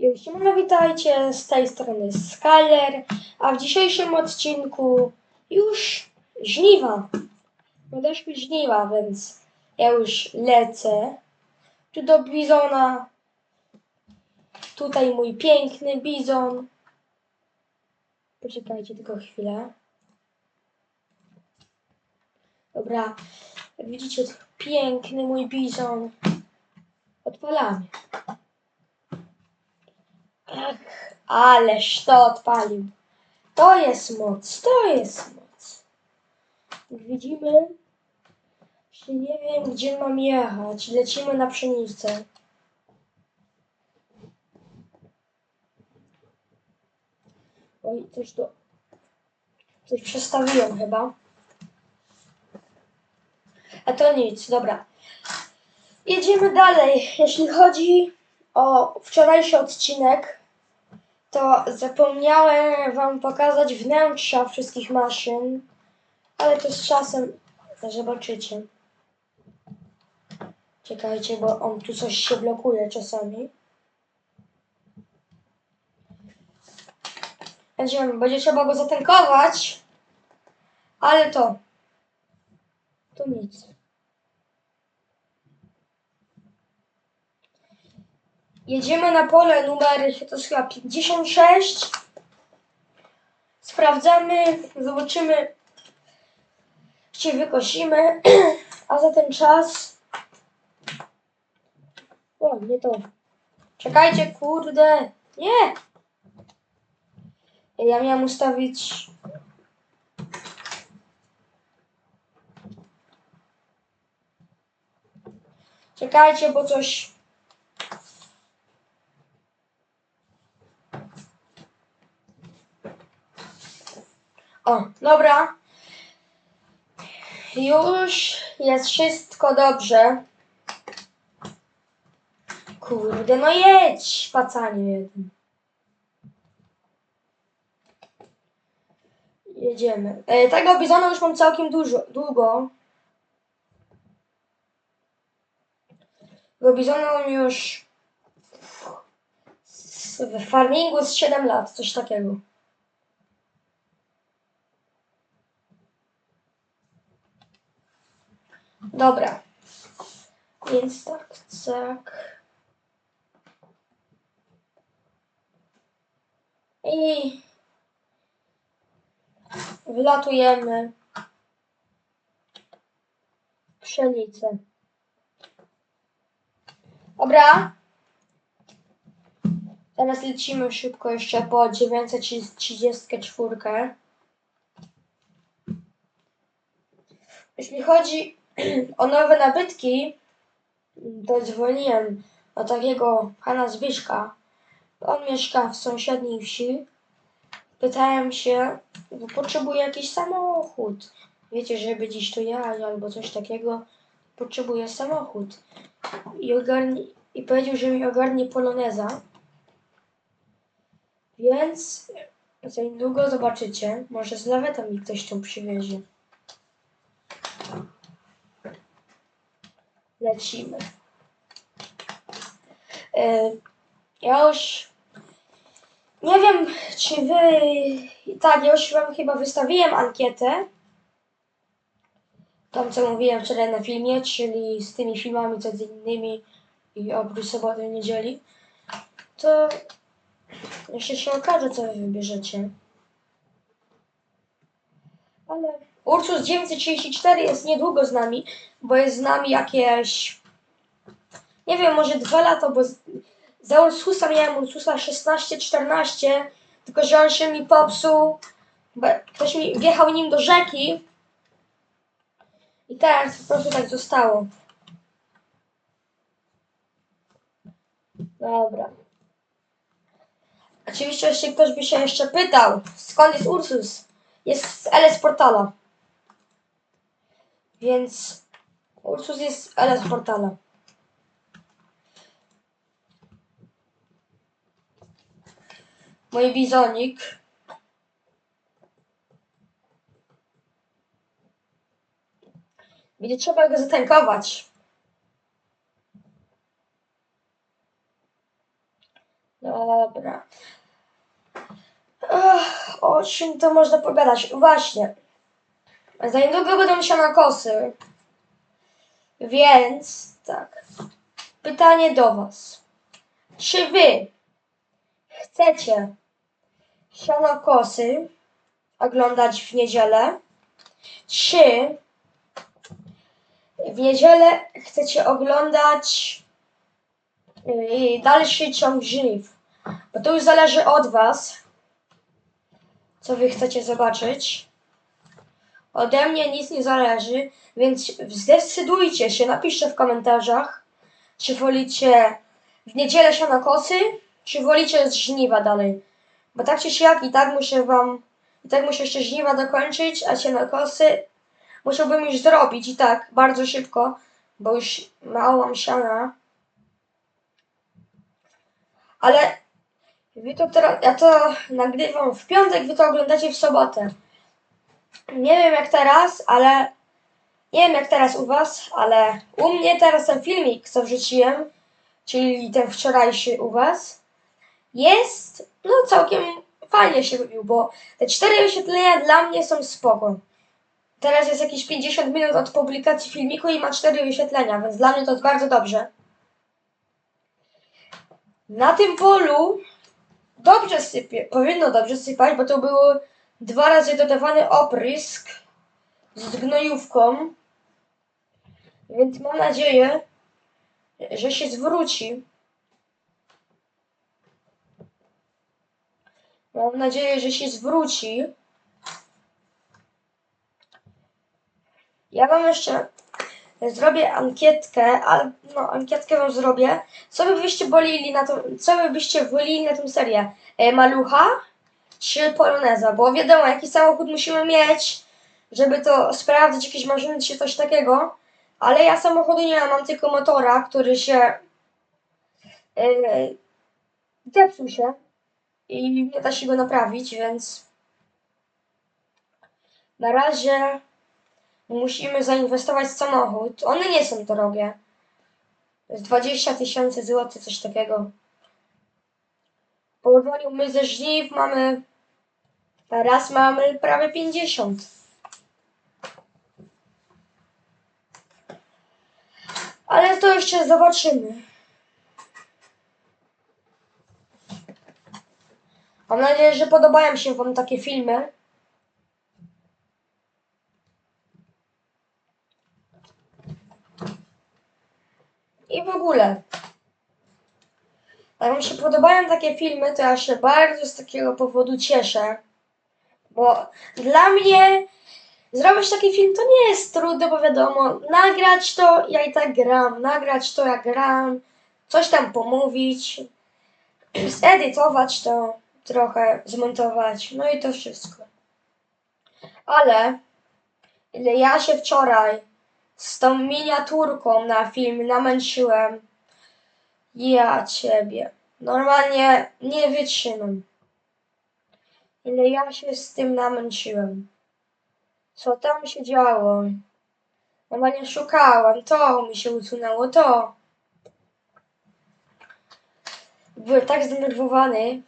Już no witajcie, z tej strony Skyler, a w dzisiejszym odcinku już żniwa. Nadeszły żniwa, więc ja już lecę tu do Bizona. Tutaj mój piękny Bizon. Poczekajcie tylko chwilę. Dobra, jak widzicie, piękny mój Bizon. Odpalamy. Ach, ależ to odpalił. To jest moc, to jest moc. Jak widzimy, nie wiem, gdzie mam jechać. Lecimy na pszenicę. Oj, coś tu... Coś przestawiłem chyba. A to nic, dobra. Jedziemy dalej. Jeśli chodzi o wczorajszy odcinek, to zapomniałem Wam pokazać wnętrza wszystkich maszyn, ale to z czasem zobaczycie. Czekajcie, bo on tu coś się blokuje czasami. Będziemy, będzie trzeba go zatankować, ale to, to nic. Jedziemy na pole numer to chyba 56. Sprawdzamy, zobaczymy, czy wykosimy. A za ten czas. O, nie to. Czekajcie, kurde. Nie! Ja miałem ustawić. Czekajcie, bo coś. O, dobra. Już jest wszystko dobrze. Kurde, no jedź, pacanie jeden. Jedziemy. E, tego bizona już mam całkiem dużo, długo. Bo bizona już w farmingu z 7 lat, coś takiego. Dobra. Więc tak, tak. I wlatujemy w pszenicę. Dobra. Teraz lecimy szybko jeszcze po 934. Jeśli chodzi o nowe nabytki, to dzwoniłem do takiego pana Zbyszka. On mieszka w sąsiedniej wsi. Pytałem się, bo potrzebuję jakiś samochód. Wiecie, żeby dziś tu jechać albo coś takiego, potrzebuję samochód. I, ogarnie, I powiedział, że mi ogarnie poloneza. Więc za niedługo zobaczycie. Może z lawetą mi ktoś tu przywiezie. Lecimy. E, Ja już nie wiem, czy wy. Tak, ja już wam chyba wystawiłem ankietę. Tam, co mówiłem wczoraj na filmie, czyli z tymi filmami codziennymi i oprócz soboty niedzieli. To jeszcze się okaże, co wy wybierzecie. Ale Ursus 934 jest niedługo z nami, bo jest z nami jakieś. Nie wiem, może dwa lata, bo z- za Ursusa miałem Ursusa 16-14, tylko że on się mi popsuł, ktoś mi wjechał nim do rzeki i teraz po prostu tak zostało. Dobra. Oczywiście, jeśli ktoś by się jeszcze pytał, skąd jest Ursus, jest z LS Portala. Więc Ursus jest LS Portala. Mój bizonik. Będzie trzeba go zatankować. Dobra. O czym to można pogadać? Właśnie. Za niedługo będą sianokosy. Więc tak. Pytanie do Was. Czy Wy chcecie sianokosy oglądać w niedzielę? Czy w niedzielę chcecie oglądać yy, dalszy ciąg żniw? Bo to już zależy od Was, co Wy chcecie zobaczyć. Ode mnie nic nie zależy, więc zdecydujcie się, napiszcie w komentarzach, czy wolicie w niedzielę sianokosy, czy wolicie z żniwa dalej. Bo tak czy siak i tak muszę wam, i tak muszę jeszcze żniwa dokończyć, a sianokosy musiałbym już zrobić i tak bardzo szybko, bo już mało mam siana. Ale wy to teraz, ja to nagrywam w piątek, wy to oglądacie w sobotę. Nie wiem jak teraz, ale nie wiem jak teraz u was, ale u mnie teraz ten filmik, co wrzuciłem, czyli ten wczorajszy u was, jest no całkiem fajnie się robił, bo te cztery wyświetlenia dla mnie są spoko. Teraz jest jakieś 50 minut od publikacji filmiku i ma cztery wyświetlenia, więc dla mnie to jest bardzo dobrze. Na tym polu dobrze sypie, powinno dobrze sypać, bo to był dwa razy dodawany oprysk z gnojówką. Więc mam nadzieję, że się zwróci. Mam nadzieję, że się zwróci. Ja wam jeszcze zrobię ankietkę, ale no ankietkę wam zrobię. Co by byście wolili na to, co by byście wolili na tę serię? E, malucha czy poloneza? Bo wiadomo, jaki samochód musimy mieć, żeby to sprawdzić, jakieś maszyny czy coś takiego. Ale ja samochodu nie mam, mam tylko motora, który się yy, zepsuł się i nie da się go naprawić, więc na razie musimy zainwestować w samochód. One nie są drogie. To jest 20 tysięcy złotych, coś takiego. W porównaniu my ze żniw mamy teraz mamy prawie 50. Ale to jeszcze zobaczymy. Mam nadzieję, że podobają się Wam takie filmy. I w ogóle. Jak Wam się podobają takie filmy, to ja się bardzo z takiego powodu cieszę. Bo dla mnie zrobić taki film to nie jest trudne, bo wiadomo, nagrać to ja i tak gram, nagrać to ja gram, coś tam pomówić, zedytować to trochę, zmontować, no i to wszystko. Ale ile ja się wczoraj z tą miniaturką na film namęczyłem, ja ciebie. Normalnie nie wytrzymam. Ile ja się z tym namęczyłem. Co tam się działo? Normalnie szukałem. To mi się usunęło, to. Byłem tak zdenerwowany.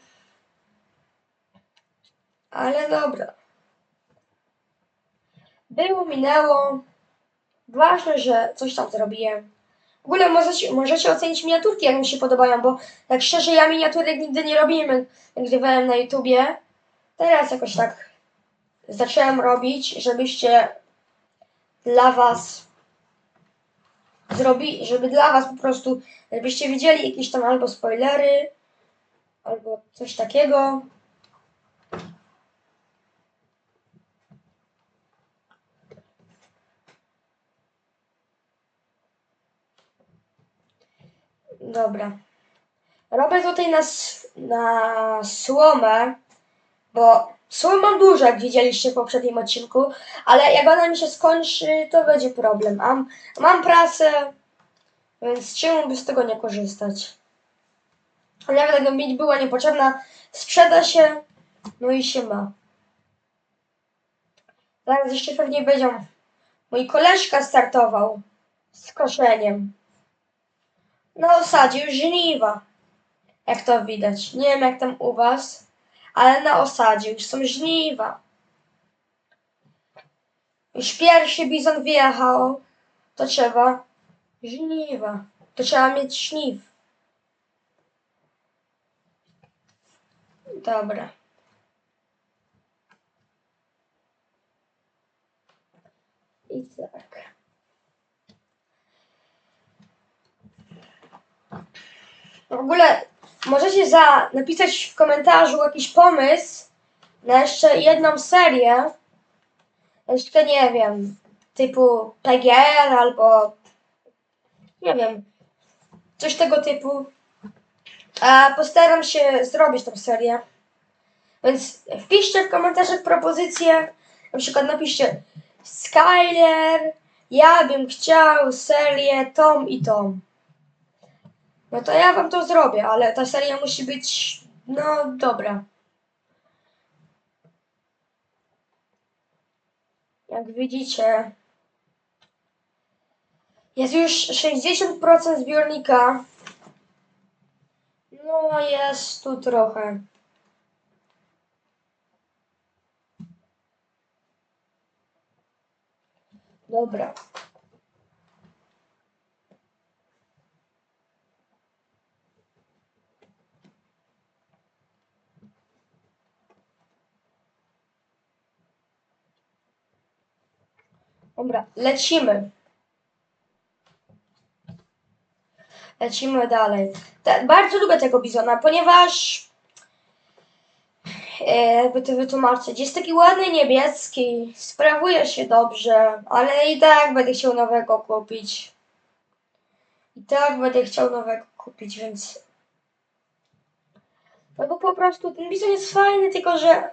Ale dobra. Było, minęło. Ważne, że coś tam zrobiłem. W ogóle możecie, możecie ocenić miniaturki, jak mi się podobają, bo tak szczerze ja miniaturek nigdy nie robiłem, jak grywałem na YouTubie. Teraz jakoś tak zacząłem robić, żebyście dla was zrobi, żeby dla was po prostu, żebyście widzieli jakieś tam albo spoilery, albo coś takiego. Dobra. Robię tutaj na, na słomę, bo słom mam dużo, jak widzieliście w poprzednim odcinku, ale jak ona mi się skończy, to będzie problem. Mam, mam pracę, więc czemu by z tego nie korzystać? Nawet jakby mi była niepotrzebna, sprzeda się, no i się ma. Zaraz jeszcze pewnie będzie mój koleżka startował z koszeniem. Na osadzie już żniwa. Jak to widać. Nie wiem jak tam u was, ale na osadzie już są żniwa. Już pierwszy bizon wjechał, to trzeba żniwa. To trzeba mieć żniw. Dobra. I tak. W ogóle możecie za, napisać w komentarzu jakiś pomysł na jeszcze jedną serię. Jeszcze nie wiem, typu PGR albo nie wiem, coś tego typu. A postaram się zrobić tą serię. Więc wpiszcie w komentarzach propozycje. Na przykład napiszcie Skyler, ja bym chciał serię tą i tą. No to ja wam to zrobię, ale ta seria musi być, no dobra. Jak widzicie, jest już 60% zbiornika. No jest tu trochę. Dobra. Dobra, lecimy. Lecimy dalej. Te, bardzo lubię tego bizona, ponieważ e, jakby to wytłumaczyć, jest taki ładny niebieski, sprawuje się dobrze, ale i tak będę chciał nowego kupić. I tak będę chciał nowego kupić, więc no bo po prostu ten bizon jest fajny, tylko że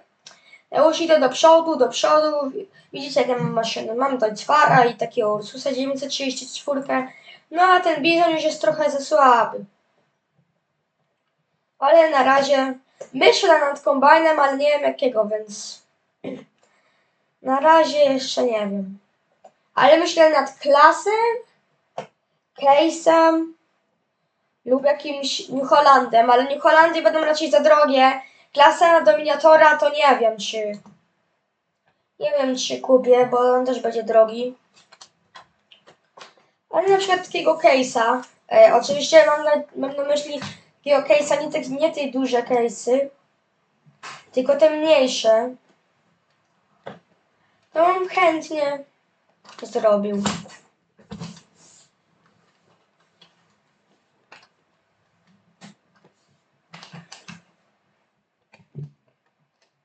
ja już idę do przodu, do przodu. Widzicie, jak ja mam maszyny. Mam Deutschfara i takiego Ursusa 934. No a ten bizon już jest trochę za słaby. Ale na razie myślę nad kombajnem, ale nie wiem jakiego, więc na razie jeszcze nie wiem. Ale myślę nad klasem, case'em lub jakimś New Hollandem, ale New Hollandy będą raczej za drogie. Klasa na Dominatora to nie wiem czy... Nie wiem czy kupię, bo on też będzie drogi. Ale na przykład takiego case'a. E, oczywiście mam na, mam na myśli takiego case'a, nie, te, nie te duże case'y, tylko te mniejsze. To bym chętnie zrobił.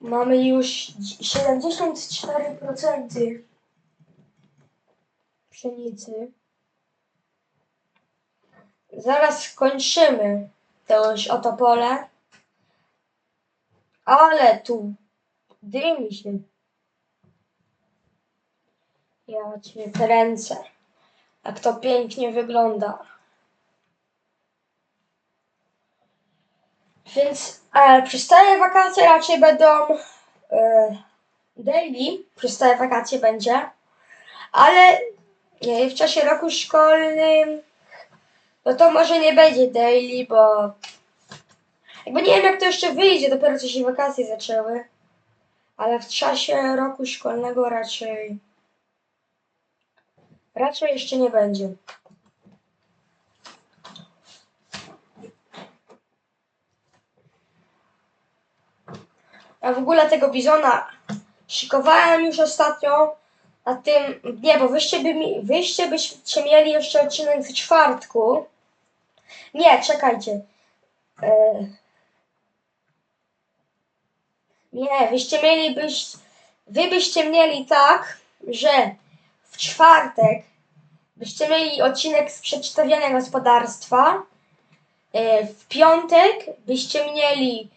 Mamy już 74% pszenicy. Zaraz skończymy to już oto pole. Ale tu dymi się. Ja cię kręcę. Jak to pięknie wygląda. Więc e, przystaje wakacje raczej będą e, daily, przystaje wakacje będzie, ale e, w czasie roku szkolnym no to może nie będzie daily, bo jakby nie wiem jak to jeszcze wyjdzie, dopiero co się wakacje zaczęły, ale w czasie roku szkolnego raczej raczej jeszcze nie będzie. Ja w ogóle tego bizona szykowałem już ostatnio na tym, nie, bo wyście, by mi, wyście byście mieli jeszcze odcinek w czwartku. Nie, czekajcie. E... Nie, wyście mieli byś, wy byście mieli tak, że w czwartek byście mieli odcinek z przedstawiania gospodarstwa. E, W piątek byście mieli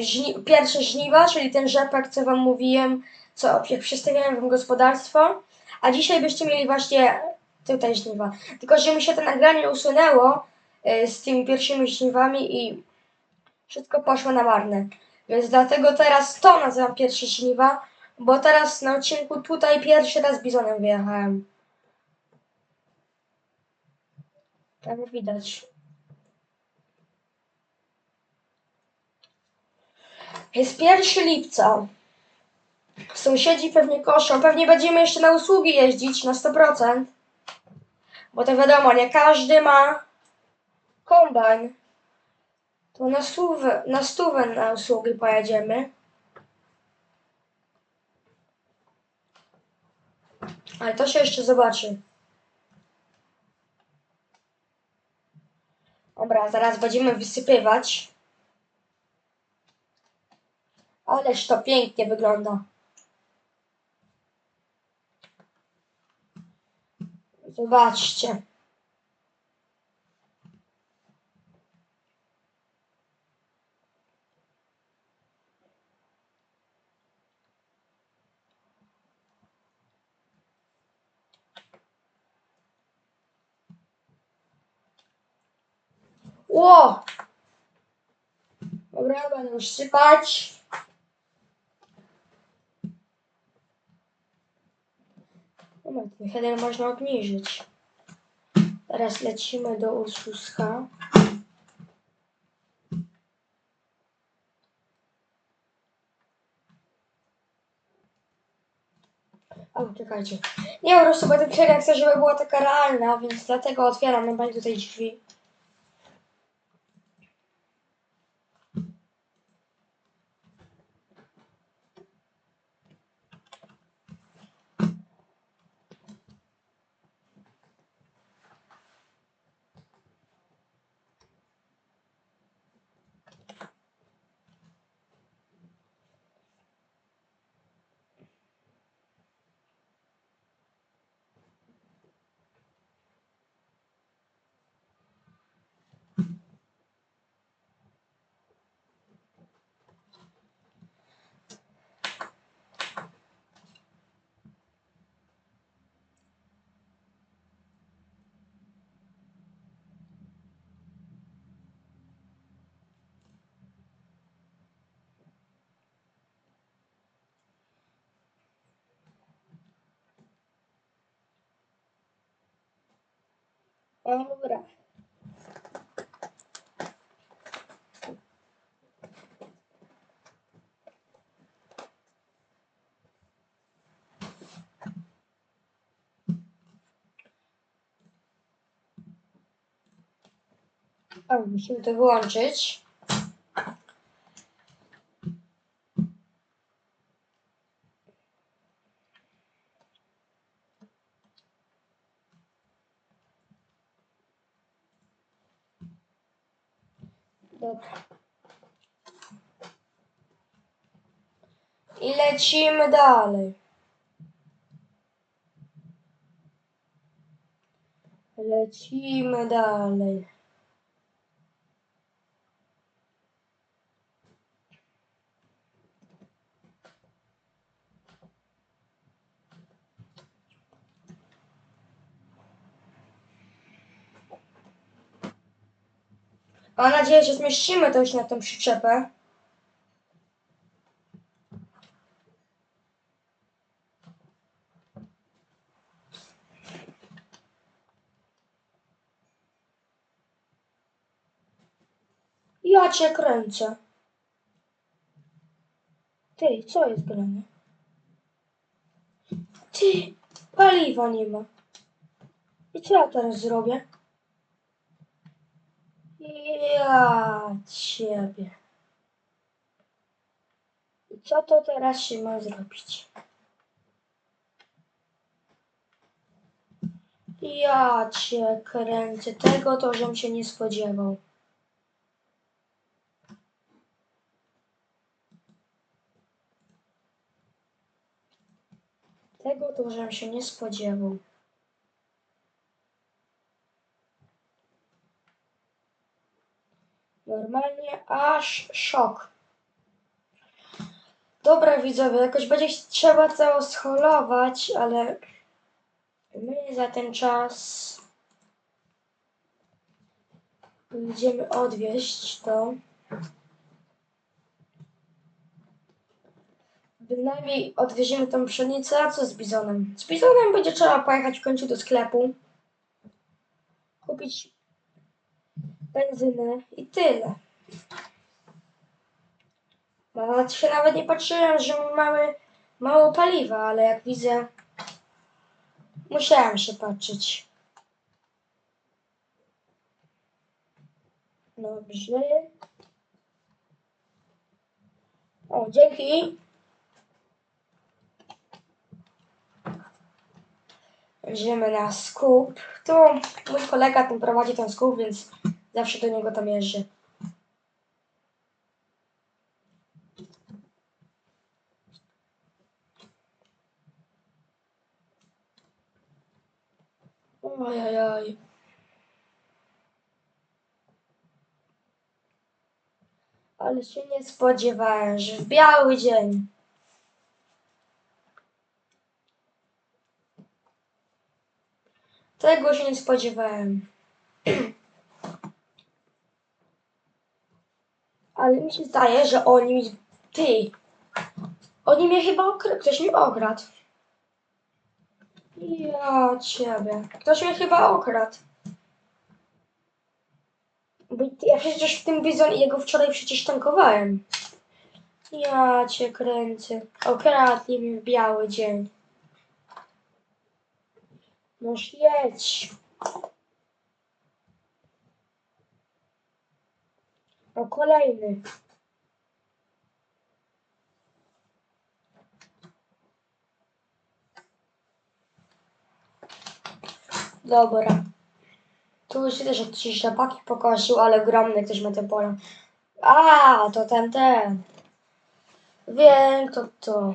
żni pierwsze żniwa, czyli ten rzepak, co wam mówiłem, co jak przedstawiałem wam gospodarstwo. A dzisiaj byście mieli właśnie tutaj żniwa. Tylko, że mi się to nagranie usunęło e, z tymi pierwszymi żniwami i wszystko poszło na marne. Więc dlatego teraz to nazywam pierwsze żniwa, bo teraz na odcinku tutaj pierwszy raz bizonem wyjechałem. Tak widać. Jest 1 lipca. Sąsiedzi pewnie koszą. Pewnie będziemy jeszcze na usługi jeździć na 100%. Bo to wiadomo, nie każdy ma kombajn. To na stówę, na stówę na usługi pojedziemy. Ale to się jeszcze zobaczy. Dobra, zaraz będziemy wysypywać. Ależ to pięknie wygląda. Zobaczcie. Ło! Dobra, będę już sypać. Dobra, ten header można obniżyć. Teraz lecimy do Ursuska. O, czekajcie. Nie, po prostu bo ten chcę, żeby była taka realna, więc dlatego otwieram normalnie tutaj drzwi. Dobra. O, musimy to wyłączyć. Dobra. I lecimy dalej. Lecimy dalej. Mam nadzieję, że zmieścimy to już na tą przyczepę. Ja cię kręcę. Ty, co jest grane? Ty, paliwa nie ma. I co ja teraz zrobię? Ja ciebie. I co to teraz się ma zrobić? Ja cię kręcę. Tego to, żem się nie spodziewał. Tego to, żem się nie spodziewał. Normalnie aż szok. Dobra widzowie, jakoś będzie trzeba to scholować, ale my za ten czas będziemy odwieźć to. Bynajmniej odwieziemy tą pszenicę, a co z bizonem? Z bizonem będzie trzeba pojechać w końcu do sklepu, kupić benzynę i tyle. Mam Ja się nawet nie patrzyłem, że mamy mało paliwa, ale jak widzę, musiałem się patrzeć. Dobrze. O, dzięki. Idziemy na skup. Tu mój kolega tam prowadzi ten skup, więc zawsze do niego tam jeżdżę. Ojojoj. Ale się nie spodziewałem, że w biały dzień. Tego się nie spodziewałem. Ale mi się zdaje, że oni mi... Ty! Oni mnie chyba okradł. Ktoś mi okradł. Ja ciebie. Ktoś mnie chyba okradł. Ja przecież w tym bizon jego wczoraj przecież tankowałem. Ja cię kręcę. Okradli mnie w biały dzień. Noż jedź. O kolejny. Dobra. Tu już też jakieś rzepaki pokosił, ale gromny ktoś ma te pola. A, to ten, ten. Wiem, kto to.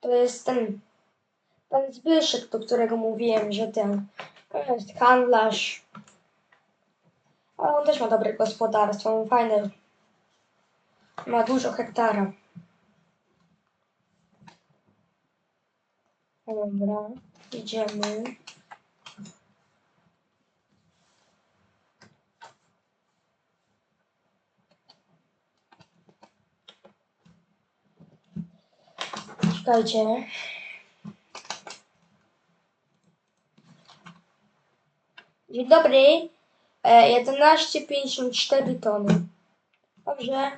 To jest ten pan Zbyszek, do którego mówiłem, że ten jest handlarz. Ale on też ma dobre gospodarstwo, on fajne. Ma dużo hektara. Dobra, idziemy. Czekajcie. Dzień dobry. E, 11,54 tony. Dobrze.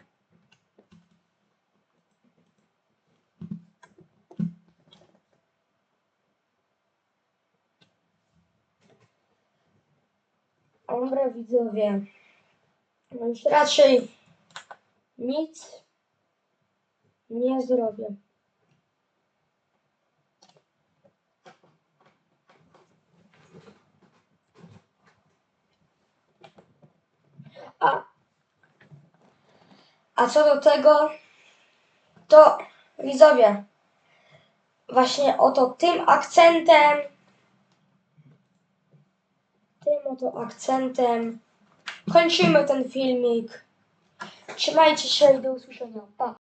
Dobra, widzowie. No już raczej nic nie zrobię. A, a co do tego, to widzowie, właśnie oto tym akcentem, tym oto akcentem kończymy ten filmik. Trzymajcie się i do usłyszenia. Pa!